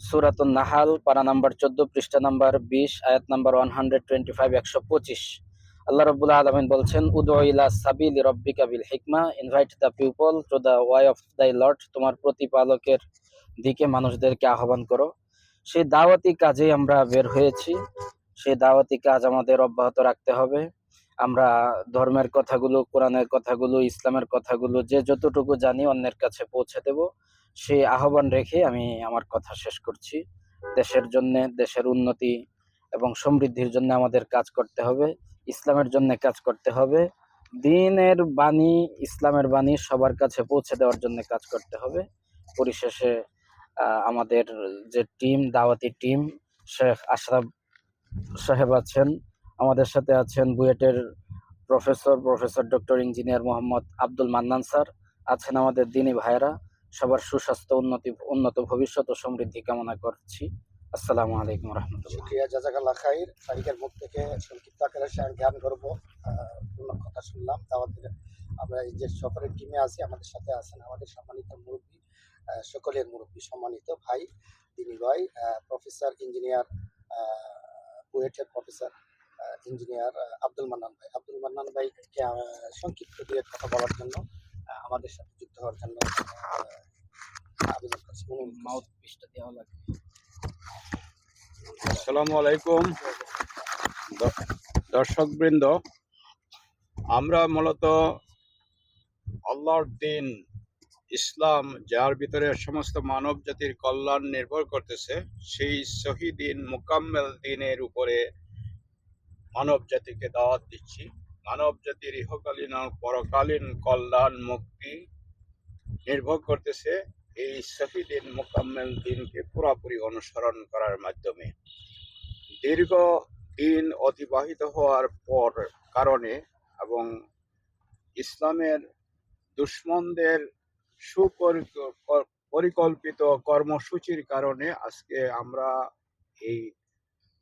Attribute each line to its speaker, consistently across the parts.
Speaker 1: সুরাতুন Nahal, পারা number চোদ্দ, পৃষ্ঠা নাম্বার বিশ, আয়াত number one hundred twenty five একশো পঁচিশ। আল্লাহ রবুল্লাহ আলমিন বলছেন উদু ইলা সাবিল রব্বিকা বিল হিকমা invite the people to the way of the Lord তোমার প্রতিপালকের দিকে মানুষদেরকে আহ্বান করো। সেই দাওয়াতি কাজেই আমরা বের হয়েছি। সেই দাওয়াতি কাজ আমাদের অব্যাহত রাখতে হবে। আমরা ধর্মের কথাগুলো, কোরআনের কথাগুলো, ইসলামের কথাগুলো, যে যতটুকু জানি অন্যের কাছে পৌঁছে দেব, সেই আহ্বান রেখে আমি আমার কথা শেষ করছি। দেশের জন্য, দেশের উন্নতি এবং সমৃদ্ধির জন্য আমাদের কাজ করতে হবে, ইসলামের জন্য কাজ করতে হবে, দিনের বাণী, ইসলামের বাণী সবার কাছে পৌঁছে দেওয়ার জন্য কাজ করতে হবে। পরিশেষে আমাদের যে টিম, দাওয়াতি টিম, শেখ আশরাফ সাহেব আছেন আমাদের সাথে আছেন বুয়েটের professor professor doctor engineer Mohammad Abdul Mannan sir. আছেন আমাদের দিনী ভাইয়েরা। সবার সুস্বাস্থ্য, উন্নতি, উন্নত ভবিষ্যৎ ও সমৃদ্ধি কামনা করছি। আসসালামু আলাইকুম রহমতুল্লাহ।
Speaker 2: শুক্রিয়া, জাজাকাল্লাহ খাইর। তারিখের মুখ থেকে সংক্ষিপ্ত আকারে জ্ঞান করব। কথা শুনলাম আমাদের আমরা এই যে সফরের টিমে আছি, আমাদের সাথে আছেন আমাদের সম্মানিত মুরব্বী সকলের মুরব্বী, সম্মানিত ভাই, দিনী ভাই প্রফেসর, ইঞ্জিনিয়ার বুয়েটের প্রফেসর ইঞ্জিনিয়ার আব্দুল মান্নান ভাই। আব্দুল মান্নান ভাইকে সংক্ষিপ্ত দিয়ে কথা বলার জন্য আমাদের সাথে যুক্ত হওয়ার জন্য আবেদন করছি।
Speaker 1: মাউথ পিসটা দেওয়া লাগবে।
Speaker 3: আসসালামু আলাইকুম। দর্শক বৃন্দ আমরা মূলত আল্লাহর দিন ইসলাম যার ভিতরে সমস্ত মানব জাতির কল্যাণ নির্ভর করতেছে সেই সহি দিন মোকাম্মেল দিনের উপরে মানব জাতিকে দাওয়াত দিচ্ছি। মানব জাতির ইহকালীন পরকালীন কল্যাণ, মুক্তি নির্ভর করতেছে এই সহি দিন মোকাম্মেল দিনকে পুরোপুরি অনুসরণ করার মাধ্যমে। দীর্ঘ দিন অতিবাহিত হওয়ার পর কারণে এবং ইসলামের দুশ্মনদের সুপরিক- পরিকল্পিত কর্মসূচির কারণে আজকে আমরা এই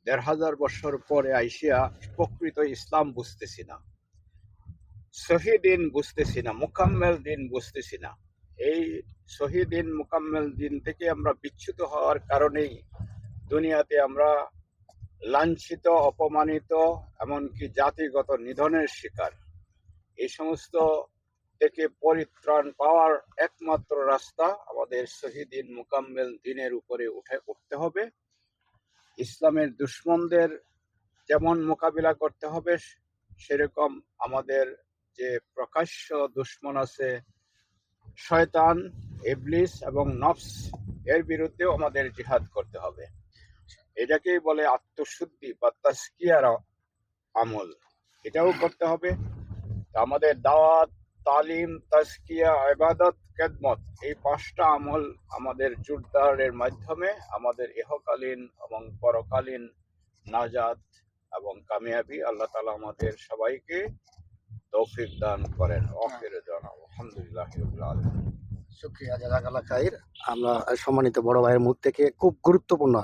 Speaker 3: দেড় হাজার বছর পরে আইসিয়া প্রকৃত ইসলাম বুঝতেছি না। শহীদিন বুঝতেছি না, মোকাম্মেল দিন বুঝতেছি না। এই শহীদিন মোকাম্মেল দিন থেকে আমরা বিচ্যুত হওয়ার কারণেই দুনিয়াতে আমরা লাঞ্ছিত, অপমানিত, এমনকি জাতিগত নিধনের শিকার। এই সমস্ত থেকে পরিত্রাণ পাওয়ার একমাত্র রাস্তা আমাদের শহীদিন মোকাম্মেল দিনের উপরে উঠে, উঠতে হবে। ইসলামের দুশ্মনদের যেমন মোকাবিলা করতে হবে, সেরকম আমাদের যে প্রকাশ্য দুশ্মন আছে, শয়তান, ইবলিস এবং নফস, এর বিরুদ্ধেও আমাদের জিহাদ করতে হবে। এটাকেই বলে আত্মশুদ্ধি বা তাস্কিয়ার আমল। এটাও করতে হবে। আমাদের দাওয়াত, তালিম তাস্কিয়া ইবাদত খেদমত। এই পাঁচটা আমল আমাদের জোরদারের মাধ্যমে আমাদের ইহকালীন এবং পরকালীন নাজাত এবং কামিয়াবি আল্লাহ তালা আমাদের সবাইকে তৌফিক দান করেন। অফির জানাব আলহামদুলিল্লাহ
Speaker 2: আমরা সম্মানিত বড় ভাইয়ের মুখ থেকে খুব গুরুত্বপূর্ণ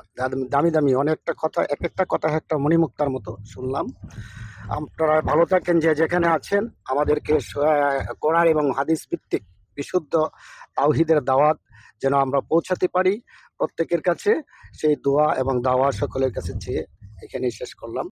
Speaker 2: দামি- দামি অনেকটা কথা এক একটা কথা একটা মণিমুক্তার মতো শুনলাম। আপনারা ভালো থাকেন যে যেখানে আছেন আমাদেরকে কোরআন এবং হাদিস ভিত্তিক বিশুদ্ধ তাওহিদের দাওয়াত যেন আমরা পৌঁছাতে পারি প্রত্যেকের কাছে। সেই দোয়া এবং দাওয়া সকলের কাছে চেয়ে এখানেই শেষ করলাম।